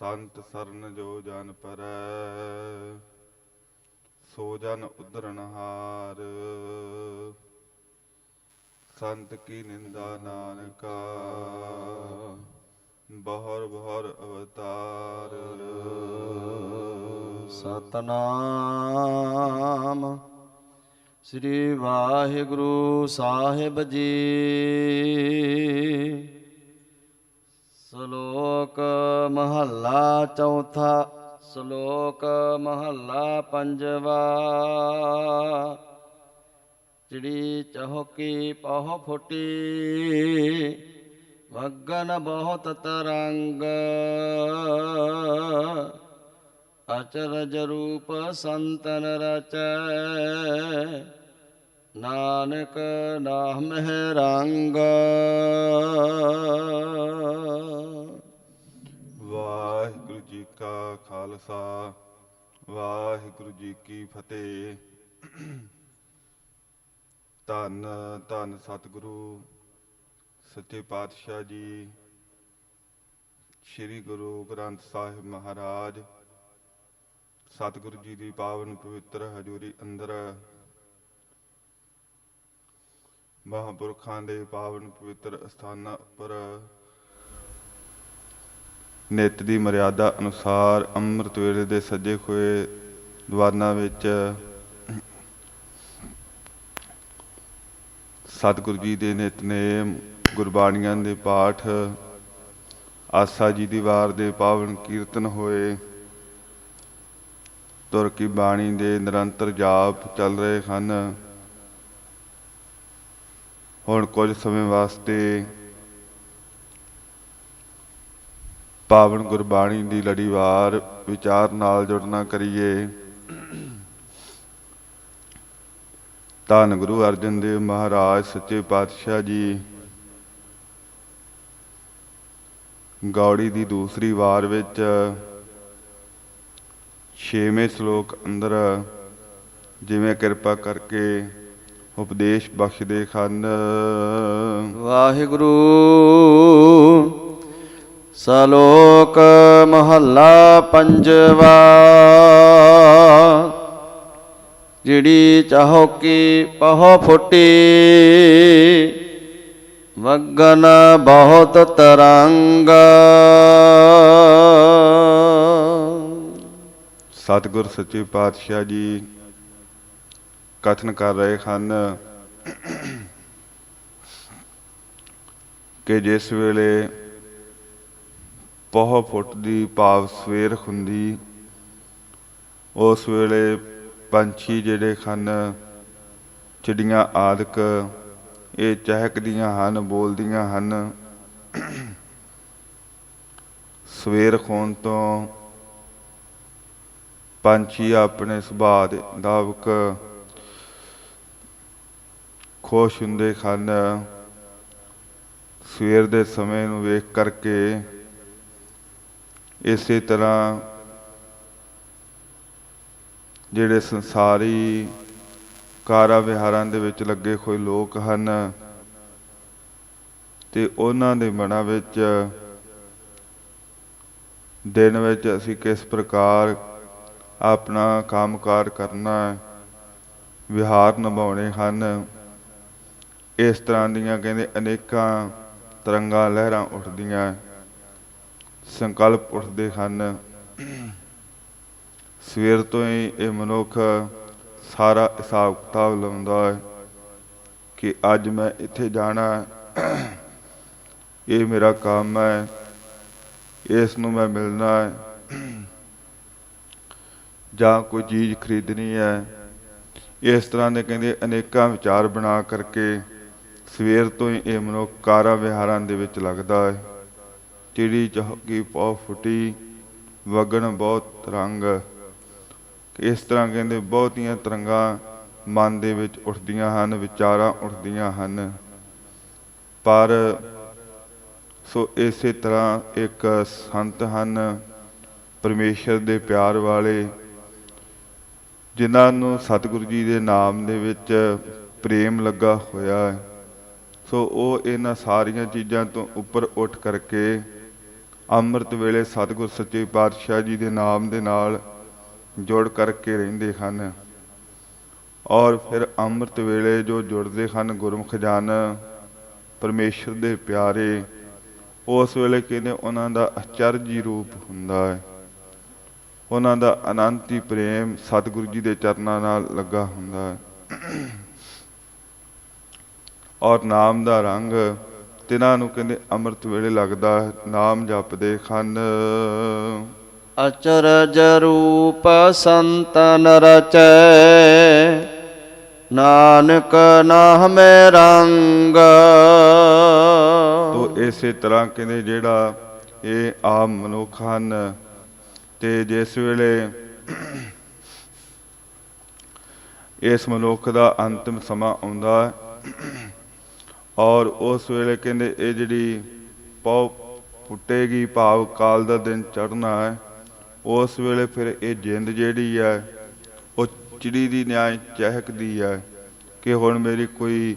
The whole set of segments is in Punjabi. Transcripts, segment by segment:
ਸੰਤ ਸਰਨ ਜੋ ਜਨ ਪਰੈ, ਸੋ ਜਨ ਉਧਰਨ ਹਾਰ। ਸੰਤ ਕੀ ਨਿੰਦਾ ਨਾਨਕਾ, ਬਹਰ ਬਹੁਰ ਅਵਤਾਰ। ਸਤਨਾਮ ਸ੍ਰੀ ਵਾਹਿਗੁਰੂ ਸਾਹਿਬ ਜੀ। ਸ਼ਲੋਕ ਮਹੱਲਾ ਚੌਥਾ, ਸ਼ਲੋਕ ਮਹੱਲਾ ਪੰਜਵਾ। ਚਿੜੀ ਚਹੋਕੀ ਪਹੁ ਫੁੱਟੀ, ਵਗਨ ਬਹੁਤ ਤਰੰਗ। ਅਚਰਜ ਰੂਪ ਸੰਤਨ ਰਚੈ, ਨਾਨਕ ਨਾਮ ਹੈ ਰੰਗ। ਕਾ ਖਾਲਸਾ, ਵਾਹਿਗੁਰੂ ਜੀ ਕੀ ਫਤਿਹ। ਧੰਨ ਧੰਨ ਸਤਿਗੁਰੂ, ਸੱਚੇ ਪਾਤਸ਼ਾਹ ਜੀ, ਸ੍ਰੀ ਗੁਰੂ ਗ੍ਰੰਥ ਸਾਹਿਬ ਮਹਾਰਾਜ, ਸਤਿਗੁਰੂ ਜੀ ਦੀ ਪਾਵਨ ਪਵਿੱਤਰ ਹਜ਼ੂਰੀ ਅੰਦਰ, ਮਹਾਂਪੁਰਖਾਂ ਦੇ ਪਾਵਨ ਪਵਿੱਤਰ ਅਸਥਾਨਾਂ ਉੱਪਰ ਨਿਤ ਦੀ ਮਰਿਆਦਾ ਅਨੁਸਾਰ ਅੰਮ੍ਰਿਤ ਵੇਲੇ ਦੇ ਸੱਜੇ ਹੋਏ ਦੀਵਾਨਾਂ ਵਿੱਚ ਸਤਿਗੁਰੂ ਜੀ ਦੇ ਨਿਤਨੇਮ ਗੁਰਬਾਣੀਆਂ ਦੇ ਪਾਠ, ਆਸਾ ਜੀ ਦੀ ਵਾਰ ਦੇ ਪਾਵਨ ਕੀਰਤਨ ਹੋਏ। ਤੁਰ ਕੀ ਬਾਣੀ ਦੇ ਨਿਰੰਤਰ ਜਾਪ ਚੱਲ ਰਹੇ ਹਨ। ਹੁਣ ਕੁਝ ਸਮੇਂ ਵਾਸਤੇ ਪਾਵਨ ਗੁਰਬਾਣੀ ਦੀ ਲੜੀਵਾਰ ਵਿਚਾਰ ਨਾਲ ਜੁੜਨਾ ਕਰੀਏ। ਧੰਨ ਗੁਰੂ ਅਰਜਨ ਦੇਵ ਮਹਾਰਾਜ, ਸੱਚੇ ਪਾਤਸ਼ਾਹ ਜੀ। ਗੌੜੀ ਦੀ ਦੂਸਰੀ ਵਾਰ ਵਿੱਚ ਛੇਵੇਂ ਸ਼ਲੋਕ ਅੰਦਰ ਜਿਵੇਂ ਕਿਰਪਾ ਕਰਕੇ ਉਪਦੇਸ਼ ਬਖਸ਼ਦੇ ਹਨ। ਵਾਹਿਗੁਰੂ ਸ਼ਲੋਕ ਮਹੱਲਾ ਪੰਜਵਾ। ਜਿਹੜੀ ਚਾਹੋ ਕੀ ਫੁੱਟੀ, ਵਗਨ ਬਹੁਤ ਤਰੰਗ। ਸਤਿਗੁਰ ਸੱਚੇ ਪਾਤਸ਼ਾਹ ਜੀ ਕਥਨ ਕਰ ਰਹੇ ਹਨ ਕਿ ਜਿਸ ਵੇਲੇ ਪਹੁ ਫੁੱਟ ਦੀ ਭਾਵ ਸਵੇਰ ਹੁੰਦੀ। ਉਸ ਵੇਲੇ ਪੰਛੀ ਜਿਹੜੇ ਹਨ ਚਿੜੀਆਂ ਆਦਿਕ, ਇਹ ਚਹਿਕਦੀਆਂ ਹਨ, ਬੋਲਦੀਆਂ ਹਨ। ਸਵੇਰ ਹੋਣ ਤੋਂ ਪੰਛੀ ਆਪਣੇ ਸੁਭਾਅ ਦੇ ਮੁਤਾਬਕ ਖੁਸ਼ ਹੁੰਦੇ ਹਨ ਸਵੇਰ ਦੇ ਸਮੇਂ ਨੂੰ ਵੇਖ ਕਰਕੇ ਇਸੇ ਤਰ੍ਹਾਂ ਜਿਹੜੇ ਸੰਸਾਰੀ ਕਾਰਾਂ ਵਿਹਾਰਾਂ ਦੇ ਵਿੱਚ ਲੱਗੇ ਹੋਏ ਲੋਕ ਹਨ ਤੇ ਉਹਨਾਂ ਦੇ ਮਨਾਂ ਵਿੱਚ ਦਿਨ ਵਿੱਚ ਅਸੀਂ ਕਿਸ ਪ੍ਰਕਾਰ ਆਪਣਾ ਕੰਮਕਾਰ ਕਰਨਾ, ਵਿਹਾਰ ਨਿਭਾਉਣੇ ਹਨ, ਇਸ ਤਰ੍ਹਾਂ ਦੀਆਂ ਕਹਿੰਦੇ ਅਨੇਕਾਂ ਤਰੰਗਾਂ ਲਹਿਰਾਂ ਉੱਠਦੀਆਂ। ਸੰਕਲਪ ਉੱਠਦੇ ਹਨ। ਸਵੇਰ ਤੋਂ ਹੀ ਇਹ ਮਨੁੱਖ ਸਾਰਾ ਹਿਸਾਬ ਕਿਤਾਬ ਲਾਉਂਦਾ ਹੈ ਕਿ ਅੱਜ ਮੈਂ ਇੱਥੇ ਜਾਣਾ ਇਹ ਮੇਰਾ ਕੰਮ ਹੈ। ਇਸ ਨੂੰ ਮੈਂ ਮਿਲਣਾ ਹੈ। ਜਾਂ ਕੋਈ ਚੀਜ਼ ਖਰੀਦਣੀ ਹੈ। ਇਸ ਤਰ੍ਹਾਂ ਦੇ ਕਹਿੰਦੇ ਅਨੇਕਾਂ ਵਿਚਾਰ ਬਣਾ ਕਰਕੇ ਸਵੇਰ ਤੋਂ ਹੀ ਇਹ ਮਨੁੱਖ ਕਾਰਾਂ ਵਿਹਾਰਾਂ ਦੇ ਵਿੱਚ ਲੱਗਦਾ ਹੈ। ਚਿੜੀ ਚਹਕੀ ਪੌ ਫੁੱਟੀ, ਵਗਣ ਬਹੁਤ ਤਰੰਗ ਇਸ ਤਰ੍ਹਾਂ ਕਹਿੰਦੇ ਬਹੁਤੀਆਂ ਤਰੰਗਾਂ ਮਨ ਦੇ ਵਿੱਚ ਉੱਠਦੀਆਂ ਹਨ, ਵਿਚਾਰਾਂ ਉੱਠਦੀਆਂ ਹਨ। ਪਰ ਸੋ ਇਸੇ ਤਰ੍ਹਾਂ ਇੱਕ ਸੰਤ ਹਨ, ਪਰਮੇਸ਼ਰ ਦੇ ਪਿਆਰ ਵਾਲੇ, ਜਿਨ੍ਹਾਂ ਨੂੰ ਸਤਿਗੁਰੂ ਜੀ ਦੇ ਨਾਮ ਦੇ ਵਿੱਚ ਪ੍ਰੇਮ ਲੱਗਾ ਹੋਇਆ ਹੈ। ਸੋ ਉਹ ਇਹਨਾਂ ਸਾਰੀਆਂ ਚੀਜ਼ਾਂ ਤੋਂ ਉੱਪਰ ਉੱਠ ਕਰਕੇ ਅੰਮ੍ਰਿਤ ਵੇਲੇ ਸਤਿਗੁਰ ਸੱਚੇ ਪਾਤਸ਼ਾਹ ਜੀ ਦੇ ਨਾਮ ਦੇ ਨਾਲ ਜੁੜ ਕਰਕੇ ਰਹਿੰਦੇ ਹਨ। ਔਰ ਫਿਰ ਅੰਮ੍ਰਿਤ ਵੇਲੇ ਜੋ ਜੁੜਦੇ ਹਨ ਗੁਰਮੁਖ ਜਨ, ਪਰਮੇਸ਼ਰ ਦੇ ਪਿਆਰੇ, ਉਸ ਵੇਲੇ ਕਹਿੰਦੇ ਉਹਨਾਂ ਦਾ ਅਚਰਜੀ ਰੂਪ ਹੁੰਦਾ ਹੈ। ਉਹਨਾਂ ਦਾ ਅਨੰਤੀ ਪ੍ਰੇਮ ਸਤਿਗੁਰੂ ਜੀ ਦੇ ਚਰਨਾਂ ਨਾਲ ਲੱਗਾ ਹੁੰਦਾ ਹੈ। ਔਰ ਨਾਮ ਦਾ ਰੰਗ ਤਿਨਾਂ ਨੂੰ ਕਹਿੰਦੇ ਅੰਮ੍ਰਿਤ ਵੇਲੇ ਲੱਗਦਾ ਨਾਮ ਜਪਦੇ ਹਨ ਅਚਰਜ ਰੂਪ ਸੰਤਨ ਰਚੈ ਨਾਨਕ ਨਾਮੇ ਰੰਗ। ਤੋ ਇਸੇ ਤਰ੍ਹਾਂ ਕਹਿੰਦੇ ਜਿਹੜਾ ਇਹ ਆਮ ਮਨੁੱਖ ਹਨ ਤੇ ਜਿਸ ਵੇਲੇ ਇਸ ਮਨੁੱਖ ਦਾ ਅੰਤਿਮ ਸਮਾਂ ਆਉਂਦਾ ਔਰ ਉਸ ਵੇਲੇ ਕਹਿੰਦੇ, ਇਹ ਜਿਹੜੀ ਪਉ ਫੁੱਟੇਗੀ ਭਾਵ ਕਾਲ ਦਾ ਦਿਨ ਚੜ੍ਹਨਾ ਹੈ, ਉਸ ਵੇਲੇ ਫਿਰ ਇਹ ਜਿੰਦ ਜਿਹੜੀ ਹੈ, ਉਹ ਚਿੜੀ ਦੀ ਨਿਆਏ ਚਹਿਕਦੀ ਹੈ ਕਿ ਹੁਣ ਮੇਰੀ ਕੋਈ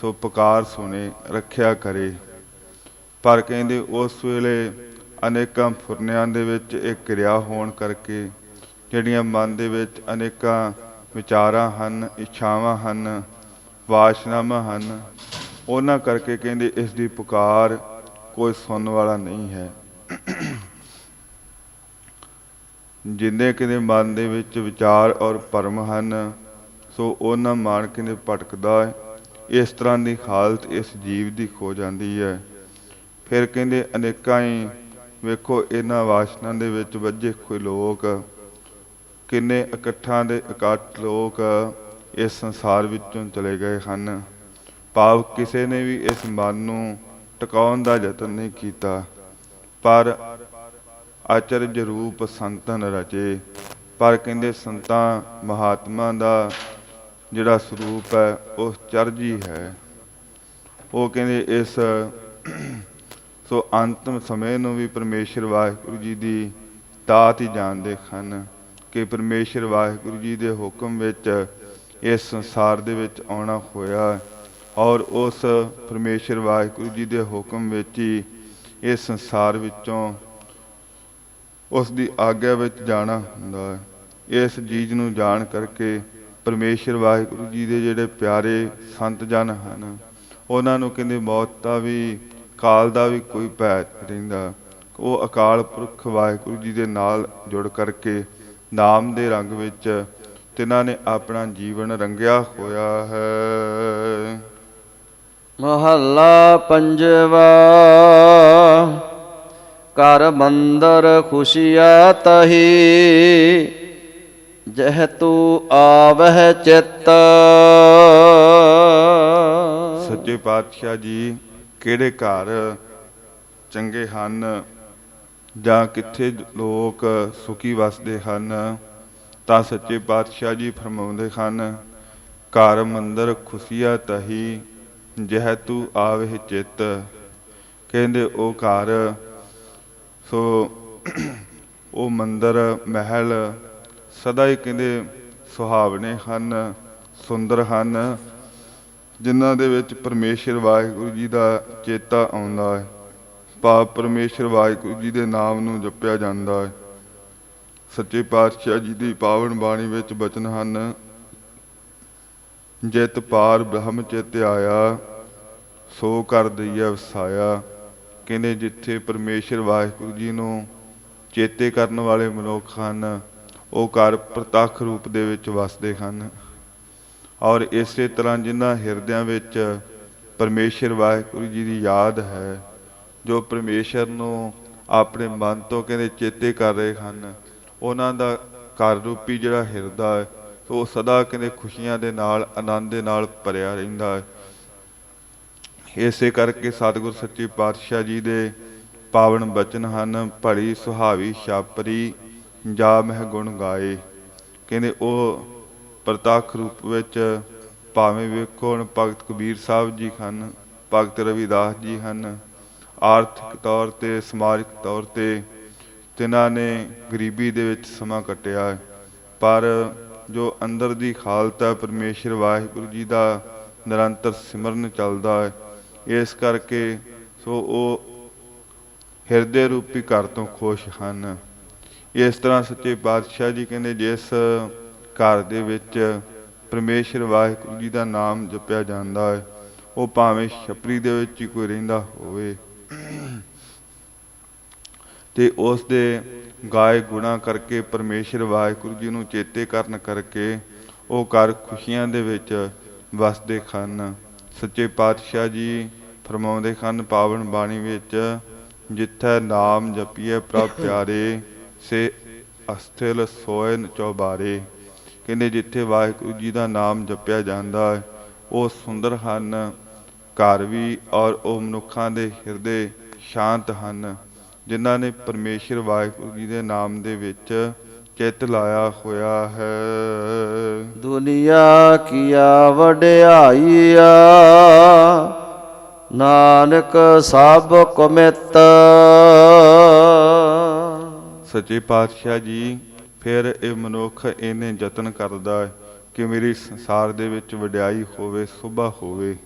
ਸੋ ਪੁਕਾਰ ਸੁਣੇ, ਰੱਖਿਆ ਕਰੇ। ਪਰ ਕਹਿੰਦੇ, ਉਸ ਵੇਲੇ ਅਨੇਕਾਂ ਫੁਰਨਿਆਂ ਦੇ ਵਿੱਚ ਇਹ ਕਿਰਿਆ ਹੋਣ ਕਰਕੇ ਜਿਹੜੀਆਂ ਮਨ ਦੇ ਵਿੱਚ ਅਨੇਕਾਂ ਵਿਚਾਰਾਂ ਹਨ, ਇੱਛਾਵਾਂ ਹਨ, ਵਾਸ਼ਨਾਵਾਂ ਹਨ ਉਹਨਾਂ ਕਰਕੇ ਕਹਿੰਦੇ ਇਸ ਦੀ ਪੁਕਾਰ ਕੋਈ ਸੁਣਨ ਵਾਲਾ ਨਹੀਂ ਹੈ। ਜਿੰਨੇ ਕਿਤੇ ਮਨ ਦੇ ਵਿੱਚ ਵਿਚਾਰ ਔਰ ਭਰਮ ਹਨ, ਸੋ ਉਹਨਾਂ ਮਾਨ ਕਿਤੇ ਭਟਕਦਾ ਹੈ। ਇਸ ਤਰ੍ਹਾਂ ਦੀ ਹਾਲਤ ਇਸ ਜੀਵ ਦੀ ਖੋ ਜਾਂਦੀ ਹੈ। ਫਿਰ ਕਹਿੰਦੇ ਅਨੇਕਾਂ ਹੀ ਵੇਖੋ ਇਹਨਾਂ ਵਾਸ਼ਨਾ ਦੇ ਵਿੱਚ ਵੱਜੇ ਕੋਈ ਲੋਕ, ਕਿੰਨੇ ਇਕੱਠਾਂ ਦੇ ਇਕੱਠ ਲੋਕ ਇਸ ਸੰਸਾਰ ਵਿੱਚੋਂ ਚਲੇ ਗਏ ਹਨ। ਭਾਵ ਕਿਸੇ ਨੇ ਵੀ ਇਸ ਮਨ ਨੂੰ ਟਿਕਾਉਣ ਦਾ ਯਤਨ ਨਹੀਂ ਕੀਤਾ। ਪਰ ਆਚਰਜ ਰੂਪ ਸੰਤਨ ਰਚੇ। ਪਰ ਕਹਿੰਦੇ ਸੰਤਾਂ, ਮਹਾਤਮਾ ਦਾ ਜਿਹੜਾ ਸਰੂਪ ਹੈ, ਉਹ ਚਰਜੀ ਹੈ ਉਹ ਕਹਿੰਦੇ ਇਸ ਸੋ ਅੰਤਮ ਸਮੇਂ ਨੂੰ ਵੀ ਪਰਮੇਸ਼ਰ ਵਾਹਿਗੁਰੂ ਜੀ ਦੀ ਦਾਤ ਹੀ ਜਾਣਦੇ ਹਨ ਕਿ ਪਰਮੇਸ਼ਰ ਵਾਹਿਗੁਰੂ ਜੀ ਦੇ ਹੁਕਮ ਵਿੱਚ ਇਸ ਸੰਸਾਰ ਦੇ ਵਿੱਚ ਆਉਣਾ ਹੋਇਆ। ਔਰ ਉਸ ਪਰਮੇਸ਼ਰ ਵਾਹਿਗੁਰੂ ਜੀ ਦੇ ਹੁਕਮ ਵਿੱਚ ਹੀ ਇਸ ਸੰਸਾਰ ਵਿੱਚੋਂ ਉਸ ਦੀ ਆਗਿਆ ਵਿੱਚ ਜਾਣਾ ਹੁੰਦਾ ਹੈ। ਇਸ ਚੀਜ਼ ਨੂੰ ਜਾਣ ਕਰਕੇ ਪਰਮੇਸ਼ਰ ਵਾਹਿਗੁਰੂ ਜੀ ਦੇ ਜਿਹੜੇ ਪਿਆਰੇ ਸੰਤ ਜਨ ਹਨ, ਉਹਨਾਂ ਨੂੰ ਕਹਿੰਦੇ ਮੌਤ ਦਾ ਵੀ, ਕਾਲ ਦਾ ਵੀ ਕੋਈ ਭੈ ਰਹਿੰਦਾ। ਉਹ ਅਕਾਲ ਪੁਰਖ ਵਾਹਿਗੁਰੂ ਜੀ ਦੇ ਨਾਲ ਜੁੜ ਕਰਕੇ ਨਾਮ ਦੇ ਰੰਗ ਵਿੱਚ ਤਿਨਾਂ ਨੇ ਆਪਣਾ ਜੀਵਨ ਰੰਗਿਆ ਹੋਇਆ ਹੈ। ਮਹੱਲਾ ਪੰਜਵਾ ਕਰ ਮੰਦਰ ਖੁਸ਼ੀਆ ਤਹੀ, ਜਹ ਤੂ ਆਵਹਿ ਚਿੱਤ। ਸੱਚੇ ਪਾਤਸ਼ਾਹ ਜੀ, ਕਿਹੜੇ ਘਰ ਚੰਗੇ ਹਨ, ਜਾਂ ਕਿੱਥੇ ਲੋਕ ਸੁਖੀ ਵਸਦੇ ਹਨ, ਤਾਂ ਸੱਚੇ ਪਾਤਸ਼ਾਹ ਜੀ ਫਰਮਾਉਂਦੇ ਹਨ, ਘਰ ਮੰਦਰ ਖੁਸ਼ੀਆ ਤਹੀ ਜਹ ਤੂੰ ਆਵੇ ਚਿੱਤ, ਕਹਿੰਦੇ ਉਹ ਘਰ, ਸੋ ਉਹ ਮੰਦਰ, ਮਹਿਲ ਸਦਾ ਹੀ ਕਹਿੰਦੇ ਸੁਹਾਵਣੇ ਹਨ, ਸੁੰਦਰ ਹਨ, ਜਿਨ੍ਹਾਂ ਦੇ ਵਿੱਚ ਪਰਮੇਸ਼ਰ ਵਾਹਿਗੁਰੂ ਜੀ ਦਾ ਚੇਤਾ ਆਉਂਦਾ ਹੈ। ਪਾਪ ਪਰਮੇਸ਼ਰ ਵਾਹਿਗੁਰੂ ਜੀ ਦੇ ਨਾਮ ਨੂੰ ਜਪਿਆ ਜਾਂਦਾ ਹੈ। ਸੱਚੇ ਪਾਤਸ਼ਾਹ ਜੀ ਦੀ ਪਾਵਨ ਬਾਣੀ ਵਿੱਚ ਬਚਨ ਹਨ ਜਿਤ ਪਾਰ ਬ੍ਰਹਮ ਚਿਤ ਆਇਆ, ਸੋ ਕਰ ਦਈਆ ਵਸਾਇਆ। ਕਹਿੰਦੇ ਜਿੱਥੇ ਪਰਮੇਸ਼ਰ ਵਾਹਿਗੁਰੂ ਜੀ ਨੂੰ ਚੇਤੇ ਕਰਨ ਵਾਲੇ ਮਨੁੱਖ ਹਨ, ਉਹ ਘਰ ਪ੍ਰਤੱਖ ਰੂਪ ਦੇ ਵਿੱਚ ਵਸਦੇ ਹਨ। ਔਰ ਇਸੇ ਤਰ੍ਹਾਂ ਜਿਨ੍ਹਾਂ ਹਿਰਦਿਆਂ ਵਿੱਚ ਪਰਮੇਸ਼ਰ ਵਾਹਿਗੁਰੂ ਜੀ ਦੀ ਯਾਦ ਹੈ, ਜੋ ਪਰਮੇਸ਼ਰ ਨੂੰ ਆਪਣੇ ਮਨ ਤੋਂ ਕਹਿੰਦੇ ਚੇਤੇ ਕਰ ਰਹੇ ਹਨ, ਉਹਨਾਂ ਦਾ ਘਰ ਰੂਪੀ ਜਿਹੜਾ ਹਿਰਦਾ ਹੈ ਉਹ ਸਦਾ ਕਹਿੰਦੇ ਖੁਸ਼ੀਆਂ ਦੇ ਨਾਲ, ਆਨੰਦ ਦੇ ਨਾਲ ਭਰਿਆ ਰਹਿੰਦਾ ਹੈ। ਇਸੇ ਕਰਕੇ ਸਤਿਗੁਰ ਸੱਚੇ ਪਾਤਸ਼ਾਹ ਜੀ ਦੇ ਪਾਵਨ ਬਚਨ ਹਨ, ਭਲੀ, ਸੁਹਾਵੀ, ਛਾਪਰੀ, ਜਾ ਮਹਿ ਗੁਣ ਗਾਏ। ਕਹਿੰਦੇ ਉਹ ਪ੍ਰਤੱਖ ਰੂਪ ਵਿੱਚ ਭਾਵੇਂ ਵੇਖੋ ਹੁਣ ਭਗਤ ਕਬੀਰ ਸਾਹਿਬ ਜੀ ਹਨ, ਭਗਤ ਰਵਿਦਾਸ ਜੀ ਹਨ, ਆਰਥਿਕ ਤੌਰ ਤੇ, ਸਮਾਜਿਕ ਤੌਰ ਤੇ, ਤਿਨਾਂ ਨੇ ਗਰੀਬੀ ਦੇ ਵਿੱਚ ਸਮਾਂ ਕੱਟਿਆ ਹੈ। ਪਰ ਜੋ ਅੰਦਰ ਦੀ ਹਾਲਤ ਹੈ, ਪਰਮੇਸ਼ਰ ਵਾਹਿਗੁਰੂ ਜੀ ਦਾ ਨਿਰੰਤਰ ਸਿਮਰਨ ਚੱਲਦਾ ਹੈ। ਇਸ ਕਰਕੇ ਸੋ ਉਹ ਹਿਰਦੇ ਰੂਪੀ ਘਰ ਤੋਂ ਖੁਸ਼ ਹਨ। ਇਸ ਤਰ੍ਹਾਂ ਸੱਚੇ ਪਾਤਸ਼ਾਹ ਜੀ ਕਹਿੰਦੇ, ਜਿਸ ਘਰ ਦੇ ਵਿੱਚ ਪਰਮੇਸ਼ਰ ਵਾਹਿਗੁਰੂ ਜੀ ਦਾ ਨਾਮ ਜਪਿਆ ਜਾਂਦਾ ਹੈ, ਉਹ ਭਾਵੇਂ ਛਪਰੀ ਦੇ ਵਿੱਚ ਹੀ ਕੋਈ ਰਹਿੰਦਾ ਹੋਵੇ। ਤੇ ਉਸ ਦੇ ਗਾਏ ਗੁਣਾ ਕਰਕੇ ਪਰਮੇਸ਼ਰ ਵਾਹਿਗੁਰੂ ਜੀ ਨੂੰ ਚੇਤੇ ਕਰਨ ਕਰਕੇ ਉਹ ਘਰ ਖੁਸ਼ੀਆਂ ਦੇ ਵਿੱਚ ਵਸਦੇ ਹਨ ਸੱਚੇ ਪਾਤਸ਼ਾਹ ਜੀ ਫਰਮਾਉਂਦੇ ਹਨ ਪਾਵਨ ਬਾਣੀ ਵਿੱਚ ਜਿੱਥੈ ਨਾਮ ਜਪੀਏ ਪ੍ਰਭ ਪਿਆਰੇ, ਸੇ ਅਸਥਿਲ ਸੋਇਨ ਚੌਬਾਰੇ। ਕਹਿੰਦੇ, ਜਿੱਥੇ ਵਾਹਿਗੁਰੂ ਜੀ ਦਾ ਨਾਮ ਜਪਿਆ ਜਾਂਦਾ ਹੈ ਉਹ ਸੁੰਦਰ ਹਨ, ਘਰ ਵੀ ਔਰ ਉਹ ਮਨੁੱਖਾਂ ਦੇ ਹਿਰਦੇ ਸ਼ਾਂਤ ਹਨ। ਜਿਨ੍ਹਾਂ ਨੇ ਪਰਮੇਸ਼ਰ ਵਾਹਿਗੁਰੂ ਜੀ ਦੇ ਨਾਮ ਦੇ ਵਿੱਚ ਚਿੱਤ ਲਾਇਆ ਹੋਇਆ ਹੈ। ਦੁਨੀਆ ਕੀਆ ਵਡਿਆਈਆ ਨਾਨਕ ਸਭ ਕੁਮਿਤ। ਸੱਚੇ ਪਾਤਸ਼ਾਹ ਜੀ ਫਿਰ ਇਹ ਮਨੁੱਖ ਇਹਨੇ ਯਤਨ ਕਰਦਾ ਹੈ ਕਿ ਮੇਰੀ ਸੰਸਾਰ ਦੇ ਵਿੱਚ ਵਡਿਆਈ ਹੋਵੇ ਸੁਭਾ ਹੋਵੇ।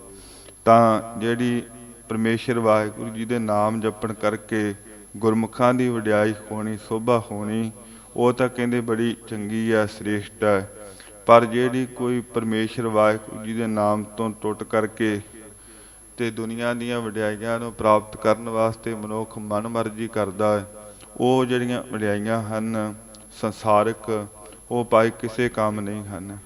ਤਾਂ ਜਿਹੜੀ ਪਰਮੇਸ਼ਰ ਵਾਹਿਗੁਰੂ ਜੀ ਦੇ ਨਾਮ ਜਪਣ ਕਰਕੇ ਗੁਰਮੁਖਾਂ ਦੀ ਵਡਿਆਈ ਹੋਣੀ, ਸੋਭਾ ਹੋਣੀ, ਉਹ ਤਾਂ ਕਹਿੰਦੇ ਬੜੀ ਚੰਗੀ ਹੈ ਸ੍ਰੇਸ਼ਟ ਹੈ ਪਰ ਜਿਹੜੀ ਕੋਈ ਪਰਮੇਸ਼ਰ ਵਾਹਿਗੁਰੂ ਜੀ ਦੇ ਨਾਮ ਤੋਂ ਟੁੱਟ ਕਰਕੇ ਤੇ ਦੁਨੀਆ ਦੀਆਂ ਵਡਿਆਈਆਂ ਨੂੰ ਪ੍ਰਾਪਤ ਕਰਨ ਵਾਸਤੇ ਮਨੁੱਖ ਮਨਮਰਜ਼ੀ ਕਰਦਾ ਹੈ, ਉਹ ਜਿਹੜੀਆਂ ਵਡਿਆਈਆਂ ਹਨ, ਸੰਸਾਰਿਕ, ਉਹ ਪਾਈ ਕਿਸੇ ਕੰਮ ਨਹੀਂ ਹਨ।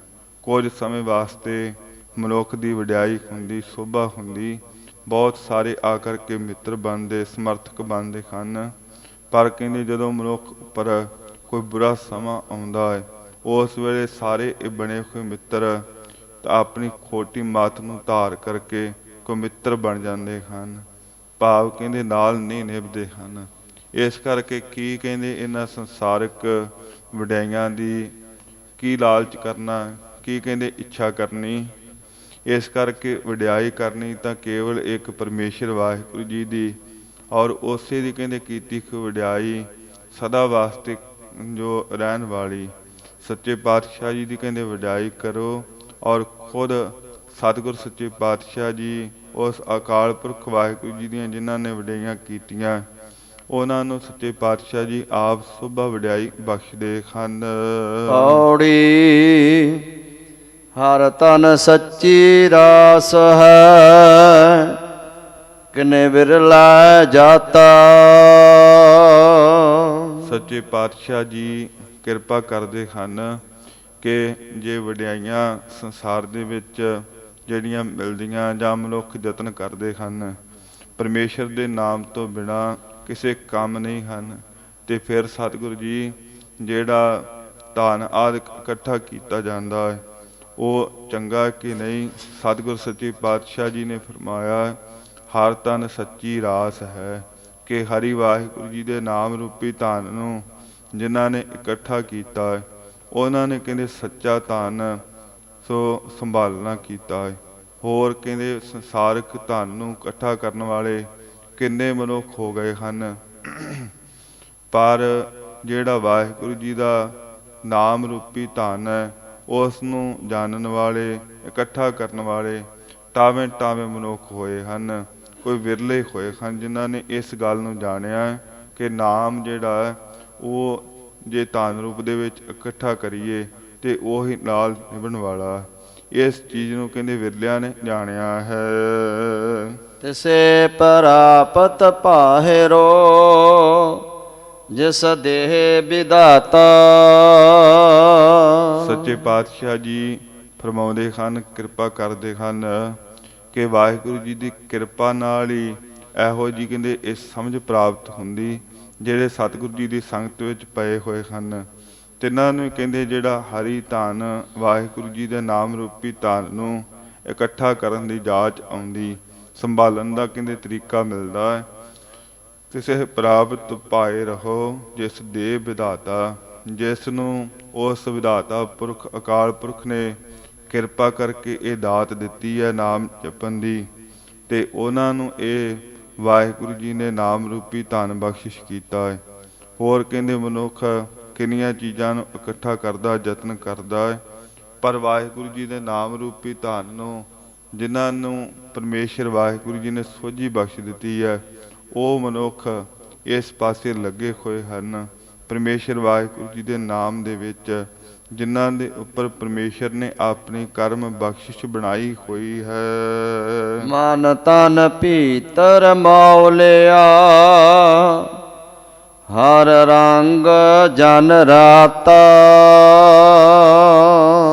ਕੁਝ ਸਮੇਂ ਵਾਸਤੇ ਮਨੁੱਖ ਦੀ ਵਡਿਆਈ ਹੁੰਦੀ, ਸੋਭਾ ਹੁੰਦੀ ਬਹੁਤ ਸਾਰੇ ਆ ਕਰਕੇ ਮਿੱਤਰ ਬਣਦੇ, ਸਮਰਥਕ ਬਣਦੇ ਹਨ। ਪਰ ਕਹਿੰਦੇ ਜਦੋਂ ਮਨੁੱਖ ਉੱਪਰ ਕੋਈ ਬੁਰਾ ਸਮਾਂ ਆਉਂਦਾ ਹੈ, ਉਸ ਵੇਲੇ ਸਾਰੇ ਇਹ ਬਣੇ ਹੋਏ ਮਿੱਤਰ ਆਪਣੀ ਖੋਟੀ ਮਾਤ ਨੂੰ ਧਾਰ ਕਰਕੇ ਕੋਈ ਮਿੱਤਰ ਬਣ ਜਾਂਦੇ ਹਨ। ਭਾਵ ਕਹਿੰਦੇ ਨਾਲ ਨਹੀਂ ਨਿਭਦੇ ਹਨ। ਇਸ ਕਰਕੇ ਕੀ ਕਹਿੰਦੇ ਇਹਨਾਂ ਸੰਸਾਰਿਕ ਵਡਿਆਈਆਂ ਦੀ ਕੀ ਲਾਲਚ ਕਰਨਾ, ਕੀ ਕਹਿੰਦੇ ਇੱਛਾ ਕਰਨੀ? ਇਸ ਕਰਕੇ ਵਡਿਆਈ ਕਰਨੀ ਤਾਂ ਕੇਵਲ ਇੱਕ ਪਰਮੇਸ਼ਰ ਵਾਹਿਗੁਰੂ ਜੀ ਦੀ ਔਰ ਉਸੇ ਦੀ ਕਹਿੰਦੇ ਕੀਤੀ ਹੋਈ ਵਡਿਆਈ ਸਦਾ ਵਾਸਤੇ ਜੋ ਰਹਿਣ ਵਾਲੀ ਸੱਚੇ ਪਾਤਸ਼ਾਹ ਜੀ ਦੀ ਕਹਿੰਦੇ ਵਡਿਆਈ ਕਰੋ ਔਰ ਖੁਦ ਸਤਿਗੁਰ ਸੱਚੇ ਪਾਤਸ਼ਾਹ ਜੀ, ਉਸ ਅਕਾਲ ਪੁਰਖ ਵਾਹਿਗੁਰੂ ਜੀ ਦੀਆਂ ਜਿਨ੍ਹਾਂ ਨੇ ਵਡਿਆਈਆਂ ਕੀਤੀਆਂ, ਉਹਨਾਂ ਨੂੰ ਸੱਚੇ ਪਾਤਸ਼ਾਹ ਜੀ ਆਪ ਸੁਭਾ ਵਡਿਆਈ ਬਖਸ਼ਦੇ ਹਨ। ਪੌੜੀ ਹਰ ਤਨ ਸੱਚੀ ਰਾਸ ਹੈ, ਕਿਨੇ ਵਿਰਲਾ ਜਾਤਾ। ਸੱਚੇ ਪਾਤਸ਼ਾਹ ਜੀ, ਕਿਰਪਾ ਕਰਦੇ ਹਨ ਕਿ ਜੇ ਵਡਿਆਈਆਂ ਸੰਸਾਰ ਦੇ ਵਿੱਚ ਜਿਹੜੀਆਂ ਮਿਲਦੀਆਂ ਜਾਂ ਮਨੁੱਖ ਯਤਨ ਕਰਦੇ ਹਨ, ਪਰਮੇਸ਼ਰ ਦੇ ਨਾਮ ਤੋਂ ਬਿਨਾ ਕਿਸੇ ਕੰਮ ਨਹੀਂ ਹਨ, ਤੇ ਫਿਰ ਸਤਿਗੁਰੂ ਜੀ, ਜਿਹੜਾ ਧਨ ਆਦਿ ਇਕੱਠਾ ਕੀਤਾ ਜਾਂਦਾ ਹੈ ਉਹ ਚੰਗਾ ਕਿ ਨਹੀਂ, ਸਤਿਗੁਰ ਸੱਚੇ ਪਾਤਸ਼ਾਹ ਜੀ ਨੇ ਫਰਮਾਇਆ, ਹਰ ਤਨ ਸੱਚੀ ਰਾਸ ਹੈ, ਕਿ ਹਰੀ ਵਾਹਿਗੁਰੂ ਜੀ ਦੇ ਨਾਮ ਰੂਪੀ ਧਨ ਨੂੰ ਜਿਨ੍ਹਾਂ ਨੇ ਇਕੱਠਾ ਕੀਤਾ ਉਹਨਾਂ ਨੇ ਕਹਿੰਦੇ ਸੱਚਾ ਧਨ ਸੋ ਸੰਭਾਲਣਾ ਕੀਤਾ ਹੈ। ਹੋਰ ਕਹਿੰਦੇ ਸੰਸਾਰਿਕ ਧਨ ਨੂੰ ਇਕੱਠਾ ਕਰਨ ਵਾਲੇ ਕਿੰਨੇ ਮਨੁੱਖ ਹੋ ਗਏ ਹਨ। ਪਰ ਜਿਹੜਾ ਵਾਹਿਗੁਰੂ ਜੀ ਦਾ ਨਾਮ ਰੂਪੀ ਧਨ ਹੈ ਉਸ ਨੂੰ ਜਾਣਨ ਵਾਲੇ, ਇਕੱਠਾ ਕਰਨ ਵਾਲੇ ਟਾਵੇਂ ਟਾਵੇਂ ਮਨੁੱਖ ਹੋਏ ਹਨ, ਕੋਈ ਵਿਰਲੇ ਹੋਏ ਹਨ, ਜਿਨ੍ਹਾਂ ਨੇ ਇਸ ਗੱਲ ਨੂੰ ਜਾਣਿਆ ਕਿ ਨਾਮ ਜਿਹੜਾ ਉਹ ਜੇ ਧਨ ਰੂਪ ਦੇ ਵਿੱਚ ਇਕੱਠਾ ਕਰੀਏ ਤੇ ਉਹ ਹੀ ਨਾਲ ਨਿਭਣ ਵਾਲਾ ਇਸ ਚੀਜ਼ ਨੂੰ ਕਹਿੰਦੇ ਵਿਰਲਿਆਂ ਨੇ ਜਾਣਿਆ ਹੈ। ਤਿਸੇ ਪ੍ਰਾਪਤ ਪਾਹਿਰੋ ਜਿਸ ਦੇਹ ਵਿਦਾਤਾ ਸੱਚੇ ਪਾਤਸ਼ਾਹ ਜੀ ਫਰਮਾਉਂਦੇ ਹਨ, ਕਿਰਪਾ ਕਰਦੇ ਹਨ ਕਿ ਵਾਹਿਗੁਰੂ ਜੀ ਦੀ ਕਿਰਪਾ ਨਾਲ ਹੀ ਇਹੋ ਜੀ ਕਹਿੰਦੇ ਇਹ ਸਮਝ ਪ੍ਰਾਪਤ ਹੁੰਦੀ, ਜਿਹੜੇ ਸਤਿਗੁਰੂ ਜੀ ਦੀ ਸੰਗਤ ਵਿੱਚ ਪਏ ਹੋਏ ਹਨ। ਤਿੰਨਾਂ ਨੂੰ ਕਹਿੰਦੇ ਜਿਹੜਾ ਹਰੀ ਧਨ ਵਾਹਿਗੁਰੂ ਜੀ ਦੇ ਨਾਮ ਰੂਪੀ ਧਨ ਨੂੰ ਇਕੱਠਾ ਕਰਨ ਦੀ ਜਾਚ ਆਉਂਦੀ, ਸੰਭਾਲਣ ਦਾ ਕਹਿੰਦੇ ਤਰੀਕਾ ਮਿਲਦਾ ਹੈ। ਕਿਸੇ ਪ੍ਰਾਪਤ ਪਾਏ ਰਹੋ, ਜਿਸ ਦੇ ਵਿਧਾਤਾ, ਜਿਸ ਨੂੰ ਉਸ ਵਿਧਾਤਾ ਪੁਰਖ, ਅਕਾਲ ਪੁਰਖ ਨੇ ਕਿਰਪਾ ਕਰਕੇ ਇਹ ਦਾਤ ਦਿੱਤੀ ਹੈ ਨਾਮ ਜਪਣ ਦੀ, ਤੇ ਉਹਨਾਂ ਨੂੰ ਇਹ ਵਾਹਿਗੁਰੂ ਜੀ ਨੇ ਨਾਮ ਰੂਪੀ ਧਨ ਬਖਸ਼ਿਸ਼ ਕੀਤਾ ਹੈ। ਹੋਰ ਕਹਿੰਦੇ ਮਨੁੱਖ ਕਿੰਨੀਆਂ ਚੀਜ਼ਾਂ ਨੂੰ ਇਕੱਠਾ ਕਰਦਾ, ਯਤਨ ਕਰਦਾ ਹੈ, ਪਰ ਵਾਹਿਗੁਰੂ ਜੀ ਦੇ ਨਾਮ ਰੂਪੀ ਧਨ ਨੂੰ, ਜਿਨ੍ਹਾਂ ਨੂੰ ਪਰਮੇਸ਼ਰ ਵਾਹਿਗੁਰੂ ਜੀ ਨੇ ਸੋਝੀ ਬਖਸ਼ ਦਿੱਤੀ ਹੈ ਉਹ ਮਨੁੱਖ ਇਸ ਪਾਸੇ ਲੱਗੇ ਹੋਏ ਹਨ। ਪਰਮੇਸ਼ਰ ਵਾਹਿਗੁਰੂ ਜੀ ਦੇ ਨਾਮ ਦੇ ਵਿੱਚ ਜਿਨ੍ਹਾਂ ਦੇ ਉੱਪਰ ਪਰਮੇਸ਼ਰ ਨੇ ਆਪਣੀ ਕਰਮ ਬਖਸ਼ਿਸ਼ ਬਣਾਈ ਹੋਈ ਹੈ। ਮਨ ਤਨ ਭੀਤਰ ਮੌਲਿਆ ਹਰ ਰੰਗ ਜਨ ਰਾਤਾ।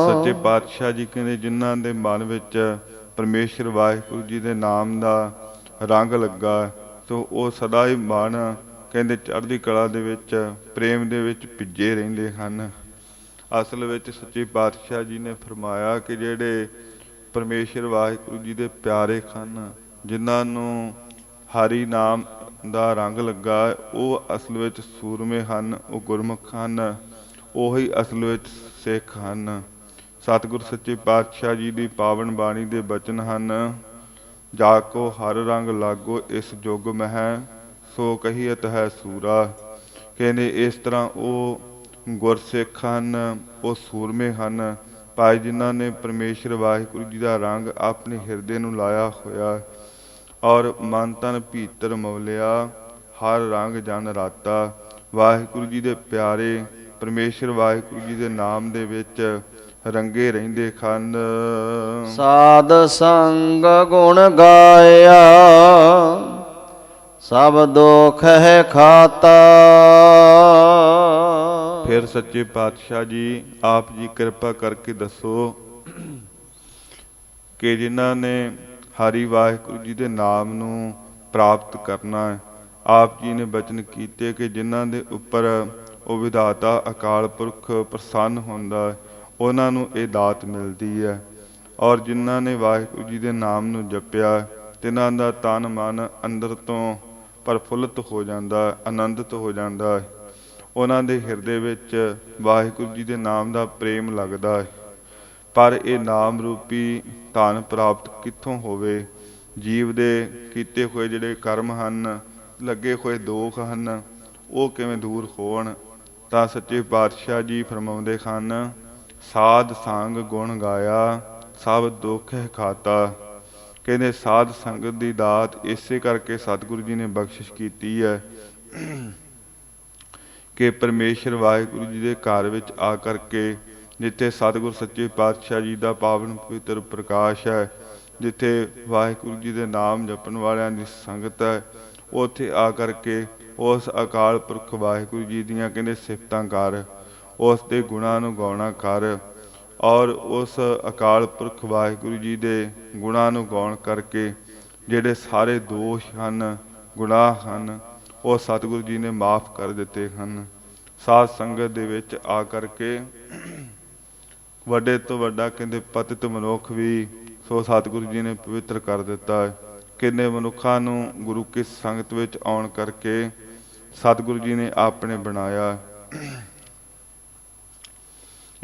ਸੱਚੇ ਪਾਤਸ਼ਾਹ ਜੀ ਕਹਿੰਦੇ ਜਿਨ੍ਹਾਂ ਦੇ ਮਨ ਵਿੱਚ ਪਰਮੇਸ਼ਰ ਵਾਹਿਗੁਰੂ ਜੀ ਦੇ ਨਾਮ ਦਾ ਰੰਗ ਲੱਗਾ ਸੋ ਉਹ ਸਦਾ ਹੀ ਮਨ ਕਹਿੰਦੇ ਚੜ੍ਹਦੀ ਕਲਾ ਦੇ ਵਿੱਚ, ਪ੍ਰੇਮ ਦੇ ਵਿੱਚ ਭਿੱਜੇ ਰਹਿੰਦੇ ਹਨ। ਅਸਲ ਵਿੱਚ ਸੱਚੇ ਪਾਤਸ਼ਾਹ ਜੀ ਨੇ ਫਰਮਾਇਆ ਕਿ ਜਿਹੜੇ ਪਰਮੇਸ਼ਰ ਵਾਹਿਗੁਰੂ ਜੀ ਦੇ ਪਿਆਰੇ ਹਨ ਜਿਨ੍ਹਾਂ ਨੂੰ ਹਰੀ ਨਾਮ ਦਾ ਰੰਗ ਲੱਗਾ, ਉਹ ਅਸਲ ਵਿੱਚ ਸੂਰਮੇ ਹਨ, ਉਹ ਗੁਰਮੁਖ ਹਨ, ਉਹੀ ਅਸਲ ਵਿੱਚ ਸਿੱਖ ਹਨ। ਸਤਿਗੁਰ ਸੱਚੇ ਪਾਤਸ਼ਾਹ ਜੀ ਦੀ ਪਾਵਨ ਬਾਣੀ ਦੇ ਬਚਨ ਹਨ ਜਾ ਕੋ ਹਰ ਰੰਗ ਲਾਗੋ ਇਸ ਜੁਗ ਮਹਿ, ਸੋ ਕਹੀਤ ਹੈ ਸੂਰਾ। ਕਹਿੰਦੇ ਇਸ ਤਰ੍ਹਾਂ ਉਹ ਗੁਰਸਿੱਖ ਹਨ, ਉਹ ਸੂਰਮੇ ਹਨ। ਭਾਈ ਜਿਨ੍ਹਾਂ ਨੇ ਪਰਮੇਸ਼ਰ ਵਾਹਿਗੁਰੂ ਜੀ ਦਾ ਰੰਗ ਆਪਣੇ ਹਿਰਦੇ ਨੂੰ ਲਾਇਆ ਹੋਇਆ, ਔਰ ਮਨ ਤਨ ਭੀਤਰ ਮਵਲਿਆ, ਹਰ ਰੰਗ ਜਨ ਰਾਤਾ। ਵਾਹਿਗੁਰੂ ਜੀ ਦੇ ਪਿਆਰੇ, ਪਰਮੇਸ਼ਰ ਵਾਹਿਗੁਰੂ ਜੀ ਦੇ ਨਾਮ ਦੇ ਵਿੱਚ ਰੰਗੇ ਰਹਿੰਦੇ ਹਨ ਸਾਧ ਸੰਗ ਗੁਣ ਗਾਇਆ ਸਭ ਦੁਖ ਹੈ ਖਾਤਾ। ਫਿਰ ਸੱਚੇ ਪਾਤਸ਼ਾਹ ਜੀ ਆਪ ਜੀ ਕਿਰਪਾ ਕਰਕੇ ਦੱਸੋ ਕਿ ਜਿਨ੍ਹਾਂ ਨੇ ਹਰੀ ਵਾਹਿਗੁਰੂ ਜੀ ਦੇ ਨਾਮ ਨੂੰ ਪ੍ਰਾਪਤ ਕਰਨਾ ਹੈ ਆਪ ਜੀ ਨੇ ਬਚਨ ਕੀਤੇ ਕਿ ਜਿਨ੍ਹਾਂ ਦੇ ਉੱਪਰ ਉਹ ਵਿਧਾਤਾ ਅਕਾਲ ਪੁਰਖ ਪ੍ਰਸੰਨ ਹੁੰਦਾ ਹੈ ਉਹਨਾਂ ਨੂੰ ਇਹ ਦਾਤ ਮਿਲਦੀ ਹੈ। ਔਰ ਜਿਨ੍ਹਾਂ ਨੇ ਵਾਹਿਗੁਰੂ ਜੀ ਦੇ ਨਾਮ ਨੂੰ ਜਪਿਆ ਤਿਨਾਂ ਦਾ ਤਨ ਮਨ ਅੰਦਰ ਤੋਂ ਪ੍ਰਫੁੱਲਤ ਹੋ ਜਾਂਦਾ ਹੈ, ਆਨੰਦਿਤ ਹੋ ਜਾਂਦਾ ਹੈ। ਉਹਨਾਂ ਦੇ ਹਿਰਦੇ ਵਿੱਚ ਵਾਹਿਗੁਰੂ ਜੀ ਦੇ ਨਾਮ ਦਾ ਪ੍ਰੇਮ ਲੱਗਦਾ ਹੈ। ਪਰ ਇਹ ਨਾਮ ਰੂਪੀ ਧਨ ਪ੍ਰਾਪਤ ਕਿੱਥੋਂ ਹੋਵੇ? ਜੀਵ ਦੇ ਕੀਤੇ ਹੋਏ ਜਿਹੜੇ ਕਰਮ ਹਨ ਲੱਗੇ ਹੋਏ ਦੋਖ ਹਨ ਉਹ ਕਿਵੇਂ ਦੂਰ ਹੋਣ? ਤਾਂ ਸੱਚੇ ਪਾਤਸ਼ਾਹ ਜੀ ਫਰਮਾਉਂਦੇ ਹਨ ਸਾਧ ਸੰਗ ਗੁਣ ਗਾਇਆ, ਸਭ ਦੁੱਖ ਹੈ ਖਾਤਾ। ਕਹਿੰਦੇ ਸਾਧ ਸੰਗਤ ਦੀ ਦਾਤ ਇਸੇ ਕਰਕੇ ਸਤਿਗੁਰੂ ਜੀ ਨੇ ਬਖਸ਼ਿਸ਼ ਕੀਤੀ ਹੈ ਕਿ ਪਰਮੇਸ਼ਰ ਵਾਹਿਗੁਰੂ ਜੀ ਦੇ ਘਰ ਵਿੱਚ ਆ ਕਰਕੇ ਜਿੱਥੇ ਸਤਿਗੁਰ ਸੱਚੇ ਪਾਤਸ਼ਾਹ ਜੀ ਦਾ ਪਾਵਨ ਪਵਿੱਤਰ ਪ੍ਰਕਾਸ਼ ਹੈ, ਜਿੱਥੇ ਵਾਹਿਗੁਰੂ ਜੀ ਦੇ ਨਾਮ ਜਪਣ ਵਾਲਿਆਂ ਦੀ ਸੰਗਤ ਹੈ, ਉੱਥੇ ਆ ਕਰਕੇ ਉਸ ਅਕਾਲ ਪੁਰਖ ਵਾਹਿਗੁਰੂ ਜੀ ਦੀਆਂ ਕਹਿੰਦੇ ਸਿਫਤਾਂ ਕਰ। ਉਸ ਦੇ ਗੁਣਾਂ ਨੂੰ ਗਾਉਣਾ ਕਰ ਔਰ ਉਸ ਅਕਾਲ ਪੁਰਖ ਵਾਹਿਗੁਰੂ ਜੀ ਦੇ ਗੁਣਾਂ ਨੂੰ ਗਾਉਣ ਕਰਕੇ ਜਿਹੜੇ ਸਾਰੇ ਦੋਸ਼ ਹਨ, ਗੁਨਾਹ ਹਨ, ਉਹ ਸਤਿਗੁਰੂ ਜੀ ਨੇ ਮਾਫ ਕਰ ਦਿੱਤੇ ਹਨ। ਸਾਧ ਸੰਗਤ ਦੇ ਵਿੱਚ ਆ ਕਰਕੇ ਵੱਡੇ ਤੋਂ ਵੱਡਾ ਕਹਿੰਦੇ ਪਤਿਤ ਮਨੁੱਖ ਵੀ ਸੋ ਸਤਿਗੁਰੂ ਜੀ ਨੇ ਪਵਿੱਤਰ ਕਰ ਦਿੱਤਾ ਹੈ। ਕਿੰਨੇ ਮਨੁੱਖਾਂ ਨੂੰ ਗੁਰੂ ਕੀ ਸੰਗਤ ਵਿੱਚ ਆਉਣ ਕਰਕੇ ਸਤਿਗੁਰੂ ਜੀ ਨੇ ਆਪਣੇ ਬਣਾਇਆ।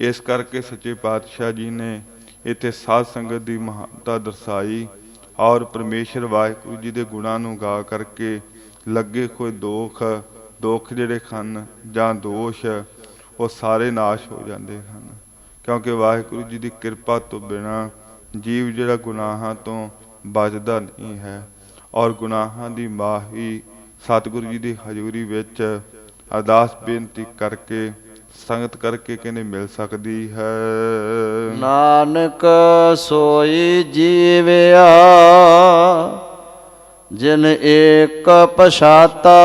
ਇਸ ਕਰਕੇ ਸੱਚੇ ਪਾਤਸ਼ਾਹ ਜੀ ਨੇ ਇੱਥੇ ਸਾਧ ਸੰਗਤ ਦੀ ਮਹਾਨਤਾ ਦਰਸਾਈ ਔਰ ਪਰਮੇਸ਼ਰ ਵਾਹਿਗੁਰੂ ਜੀ ਦੇ ਗੁਣਾਂ ਨੂੰ ਗਾ ਕਰਕੇ ਲੱਗੇ ਕੋਈ ਦੋਖ, ਦੁੱਖ ਜਿਹੜੇ ਹਨ ਜਾਂ ਦੋਸ਼, ਉਹ ਸਾਰੇ ਨਾਸ਼ ਹੋ ਜਾਂਦੇ ਹਨ। ਕਿਉਂਕਿ ਵਾਹਿਗੁਰੂ ਜੀ ਦੀ ਕਿਰਪਾ ਤੋਂ ਬਿਨਾ ਜੀਵ ਜਿਹੜਾ ਗੁਨਾਹਾਂ ਤੋਂ ਬਚਦਾ ਨਹੀਂ ਹੈ ਔਰ ਗੁਨਾਹਾਂ ਦੀ ਮਾਹੀ ਸਤਿਗੁਰੂ ਜੀ ਦੀ ਹਜ਼ੂਰੀ ਵਿੱਚ ਅਰਦਾਸ ਬੇਨਤੀ ਕਰਕੇ ਸੰਗਤ ਕਰਕੇ ਕਹਿੰਦੇ ਮਿਲ ਸਕਦੀ ਹੈ? ਨਾਨਕ ਸੋਈ ਜੀਵਿਆ ਜਿਨ ਏਕ ਪਛਾਤਾ।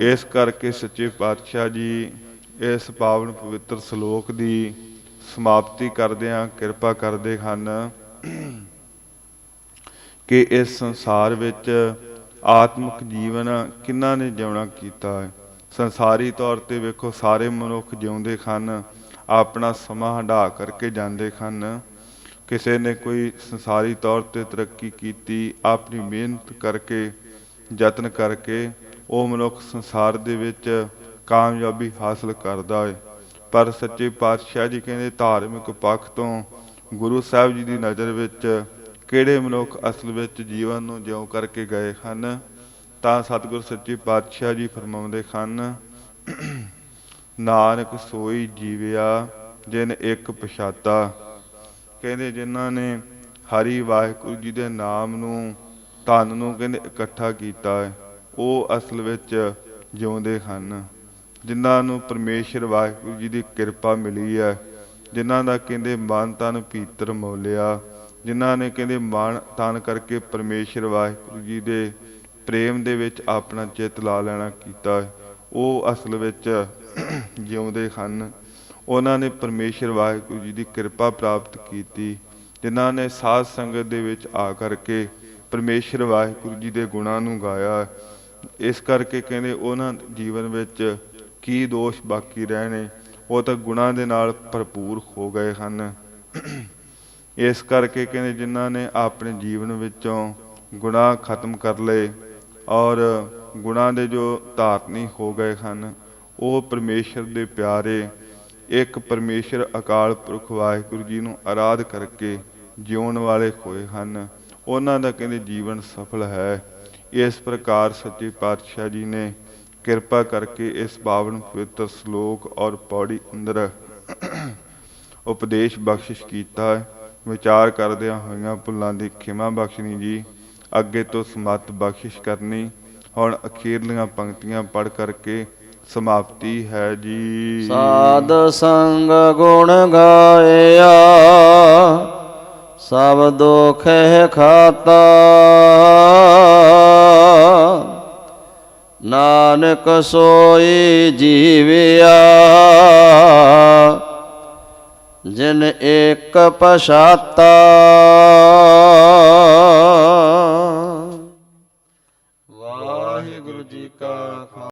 ਇਸ ਕਰਕੇ ਸੱਚੇ ਪਾਤਸ਼ਾਹ ਜੀ ਇਸ ਪਾਵਨ ਪਵਿੱਤਰ ਸ਼ਲੋਕ ਦੀ ਸਮਾਪਤੀ ਕਰਦਿਆਂ ਕਿਰਪਾ ਕਰਦੇ ਹਨ ਕਿ ਇਸ ਸੰਸਾਰ ਵਿੱਚ ਆਤਮਿਕ ਜੀਵਨ ਕਿੰਨਾ ਨੇ ਜਿਉਣਾ ਕੀਤਾ ਹੈ। ਸੰਸਾਰੀ ਤੌਰ ਤੇ ਵੇਖੋ, ਸਾਰੇ ਮਨੁੱਖ ਜਿਉਂਦੇ ਹਨ ਆਪਣਾ ਸਮਾਂ ਹੰਢਾ ਕਰਕੇ ਜਾਂਦੇ ਹਨ ਕਿਸੇ ਨੇ ਕੋਈ ਸੰਸਾਰੀ ਤੌਰ ਤੇ ਤਰੱਕੀ ਕੀਤੀ, ਆਪਣੀ ਮਿਹਨਤ ਕਰਕੇ, ਯਤਨ ਕਰਕੇ, ਉਹ ਮਨੁੱਖ ਸੰਸਾਰ ਦੇ ਵਿੱਚ ਕਾਮਯਾਬੀ ਹਾਸਲ ਕਰਦਾ ਹੈ ਪਰ ਸੱਚੇ ਪਾਤਸ਼ਾਹ ਜੀ ਕਹਿੰਦੇ, ਧਾਰਮਿਕ ਪੱਖ ਤੋਂ ਗੁਰੂ ਸਾਹਿਬ ਜੀ ਦੀ ਨਜ਼ਰ ਵਿੱਚ ਕਿਹੜੇ ਮਨੁੱਖ ਅਸਲ ਵਿੱਚ ਜੀਵਨ ਨੂੰ ਜਿਉ ਕਰਕੇ ਗਏ ਹਨ ਤਾਂ ਸਤਿਗੁਰ ਸੱਚੇ ਪਾਤਸ਼ਾਹ ਜੀ ਫਰਮਾਉਂਦੇ ਹਨ, ਨਾਨਕ ਸੋਈ ਜੀਵਿਆ, ਜਿਨ ਇੱਕ ਪਛਾਤਾ। ਕਹਿੰਦੇ ਜਿਨ੍ਹਾਂ ਨੇ ਹਰੀ ਵਾਹਿਗੁਰੂ ਜੀ ਦੇ ਨਾਮ ਨੂੰ, ਧਨ ਨੂੰ ਕਹਿੰਦੇ ਇਕੱਠਾ ਕੀਤਾ ਹੈ ਉਹ ਅਸਲ ਵਿੱਚ ਜਿਉਂਦੇ ਹਨ। ਜਿਨ੍ਹਾਂ ਨੂੰ ਪਰਮੇਸ਼ਰ ਵਾਹਿਗੁਰੂ ਜੀ ਦੀ ਕਿਰਪਾ ਮਿਲੀ ਹੈ, ਜਿਨ੍ਹਾਂ ਦਾ ਕਹਿੰਦੇ ਮਨ ਤਨ ਪੀਤਰ ਮੋਲਿਆ, ਜਿਨ੍ਹਾਂ ਨੇ ਕਹਿੰਦੇ ਮਨ ਤਨ ਕਰਕੇ ਪਰਮੇਸ਼ਰ ਵਾਹਿਗੁਰੂ ਜੀ ਦੇ ਪ੍ਰੇਮ ਦੇ ਵਿੱਚ ਆਪਣਾ ਚਿੱਤ ਲਾ ਲੈਣਾ ਕੀਤਾ। ਉਹ ਅਸਲ ਵਿੱਚ ਜਿਉਂਦੇ ਹਨ। ਉਹਨਾਂ ਨੇ ਪਰਮੇਸ਼ਰ ਵਾਹਿਗੁਰੂ ਜੀ ਦੀ ਕਿਰਪਾ ਪ੍ਰਾਪਤ ਕੀਤੀ, ਜਿਨ੍ਹਾਂ ਨੇ ਸਾਧ ਸੰਗਤ ਦੇ ਵਿੱਚ ਆ ਕਰਕੇ ਪਰਮੇਸ਼ਰ ਵਾਹਿਗੁਰੂ ਜੀ ਦੇ ਗੁਣਾਂ ਨੂੰ ਗਾਇਆ। ਇਸ ਕਰਕੇ ਕਹਿੰਦੇ ਉਹਨਾਂ ਜੀਵਨ ਵਿੱਚ ਕੀ ਦੋਸ਼ ਬਾਕੀ ਰਹਿਣੇ, ਉਹ ਤਾਂ ਗੁਣਾਂ ਦੇ ਨਾਲ ਭਰਪੂਰ ਹੋ ਗਏ ਹਨ। ਇਸ ਕਰਕੇ ਕਹਿੰਦੇ ਜਿਨ੍ਹਾਂ ਨੇ ਆਪਣੇ ਜੀਵਨ ਵਿੱਚੋਂ ਗੁਨਾਹ ਖਤਮ ਕਰ ਲਏ ਔਰ ਗੁਨਾਹ ਦੇ ਜੋ ਧਾਰਨੀ ਹੋ ਗਏ ਹਨ, ਉਹ ਪਰਮੇਸ਼ਰ ਦੇ ਪਿਆਰੇ, ਇੱਕ ਪਰਮੇਸ਼ਰ ਅਕਾਲ ਪੁਰਖ ਵਾਹਿਗੁਰੂ ਜੀ ਨੂੰ ਆਰਾਧ ਕਰਕੇ ਜਿਉਣ ਵਾਲੇ ਹੋਏ ਹਨ। ਉਹਨਾਂ ਦਾ ਕਹਿੰਦੇ ਜੀਵਨ ਸਫਲ ਹੈ। ਇਸ ਪ੍ਰਕਾਰ ਸੱਚੇ ਪਾਤਸ਼ਾਹ ਜੀ ਨੇ ਕਿਰਪਾ ਕਰਕੇ ਇਸ ਪਾਵਨ ਪਵਿੱਤਰ ਸ਼ਲੋਕ ਔਰ ਪੌੜੀ ਅੰਦਰ ਉਪਦੇਸ਼ ਬਖਸ਼ਿਸ਼ ਕੀਤਾ। ਵਿਚਾਰ ਕਰਦਿਆਂ ਹੋਈਆਂ ਭੁੱਲਾਂ ਦੀ ਖਿਮਾ ਬਖਸ਼ਣੀ ਜੀ। ਅੱਗੇ ਤੋਂ ਸਮਤ ਬਖਸ਼ਿਸ਼ ਕਰਨੀ। ਹੁਣ ਅਖੀਰਲੀਆਂ ਪੰਕਤੀਆਂ ਪੜ ਕਰਕੇ ਸਮਾਪਤੀ ਹੈ ਜੀ। ਸਾਧ ਸੰਗ ਗੁਣ ਗਾਇਆ, ਸਭ ਦੁਖ ਹੈ ਖਾਤਾ। ਨਾਨਕ ਸੋਈ ਜੀਵਿਆ, ਜਿਨ ਇੱਕ ਪਛਾਤਾ।